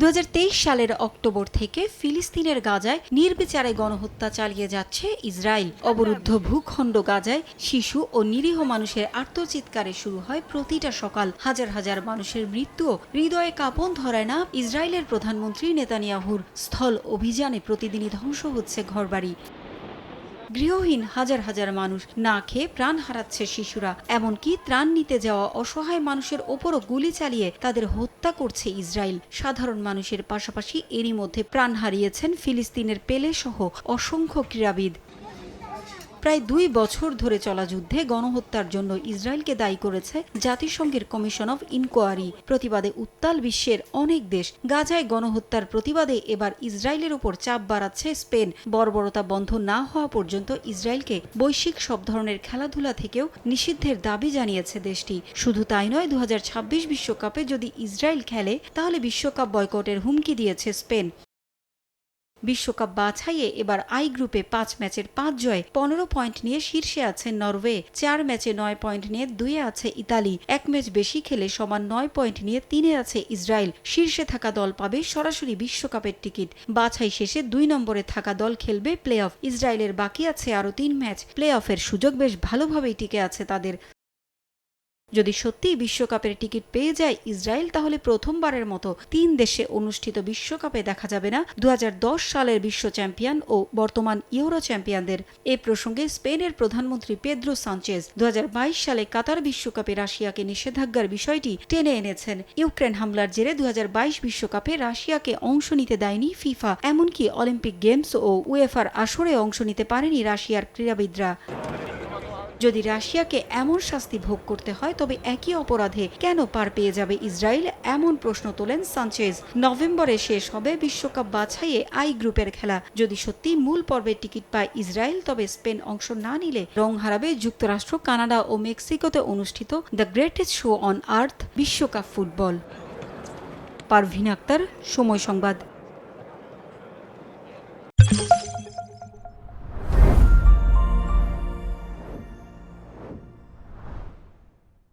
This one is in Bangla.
দু হাজার তেইশ সালের অক্টোবর থেকে ফিলিস্তিনের গাজায় নির্বিচারে গণহত্যা চালিয়ে যাচ্ছে ইসরায়েল। অবরুদ্ধ ভূখণ্ড গাজায় শিশু ও নিরীহ মানুষের আত্মচিৎকারে শুরু হয় প্রতিটা সকাল। হাজার হাজার মানুষের মৃত্যুও হৃদয়ে কাঁপন ধরায় না ইসরায়েলের প্রধানমন্ত্রী নেতানিয়াহুর। স্থল অভিযানে প্রতিদিনই ধ্বংস হচ্ছে ঘরবাড়ি। গৃহহীন হাজার হাজার মানুষ না খেয়ে প্রাণ হারাচ্ছে শিশুরা, এমনকি ত্রাণ নিতে যাওয়া অসহায় মানুষের ওপরও গুলি চালিয়ে তাদের হত্যা করছে ইসরায়েল। সাধারণ মানুষের পাশাপাশি এরই মধ্যে প্রাণ হারিয়েছেন ফিলিস্তিনের পেলে সহ অসংখ্য ক্রীড়াবিদ। প্রায় দুই বছর ধরে চলা যুদ্ধে গণহত্যার জন্য ইসরায়েলকে দায়ী করেছে জাতিসংঘের কমিশন অফ ইনকোয়ারি। প্রতিবাদে উত্তাল বিশ্বের অনেক দেশ গাজায় গণহত্যার প্রতিবাদে এবার ইসরায়েলের উপর চাপ বাড়াচ্ছে স্পেন। বর্বরতা বন্ধ না হওয়া পর্যন্ত ইসরায়েলকে বৈশ্বিক সব ধরনের খেলাধুলা থেকেও নিষিদ্ধের দাবি জানিয়েছে দেশটি। শুধু তাই নয় দু বিশ্বকাপে যদি ইসরায়েল খেলে, তাহলে বিশ্বকাপ বয়কটের হুমকি দিয়েছে স্পেন। বিশ্বকাপ বাছাইয়ে এবার আই গ্রুপে পাঁচ ম্যাচের পাঁচ জয় পনেরো পয়েন্ট নিয়ে শীর্ষে আছে নরওয়ে, চার ম্যাচে নয় পয়েন্ট নিয়ে দুয়ে আছে ইতালি, এক ম্যাচ বেশি খেলে সমান নয় পয়েন্ট নিয়ে তিনে আছে ইসরায়েল। শীর্ষে থাকা দল পাবে সরাসরি বিশ্বকাপের টিকিট। বাছাই শেষে দুই নম্বরে থাকা দল খেলবে প্লে অফ। ইসরায়েলের বাকি আছে আরও তিন ম্যাচ। প্লে অফের সুযোগ বেশ ভালোভাবেই টিকে আছে তাদের। যদি সত্যিই বিশ্বকাপের টিকিট পেয়ে যায় ইসরায়েল, তাহলে প্রথমবারের মতো তিন দেশে অনুষ্ঠিত বিশ্বকাপে দেখা যাবে না। দুহাজার দশ সালের বিশ্ব চ্যাম্পিয়ন ও বর্তমান ইউরো চ্যাম্পিয়নদের। এ প্রসঙ্গে স্পেনের প্রধানমন্ত্রী পেদ্রো সানচেজ দুহাজার বাইশ সালে কাতার বিশ্বকাপে রাশিয়াকে নিষেধাজ্ঞার বিষয়টি টেনে এনেছেন। ইউক্রেন হামলার জেরে দু বিশ্বকাপে রাশিয়াকে অংশ নিতে দেয়নি ফিফা, এমনকি অলিম্পিক গেমস ও উয়েফার আসরে অংশ নিতে পারেনি রাশিয়ার ক্রীড়াবিদরা। যদি রাশিয়াকে এমন শাস্তি ভোগ করতে হয়, তবে একই অপরাধে কেন পার পেয়ে যাবে ইসরায়েল? এমন প্রশ্ন তোলেন সানচেজ। নভেম্বরে শেষ হবে বিশ্বকাপ বাছাইয়ে আই গ্রুপের খেলা। যদি সত্যি মূল পর্বে টিকিট পায় ইসরায়েল, তবে স্পেন অংশ না নিলে রং হারাবে যুক্তরাষ্ট্র, কানাডা ও মেক্সিকোতে অনুষ্ঠিত the greatest show on earth বিশ্বকাপ ফুটবল। পারভিন আক্তার, সময় সংবাদ।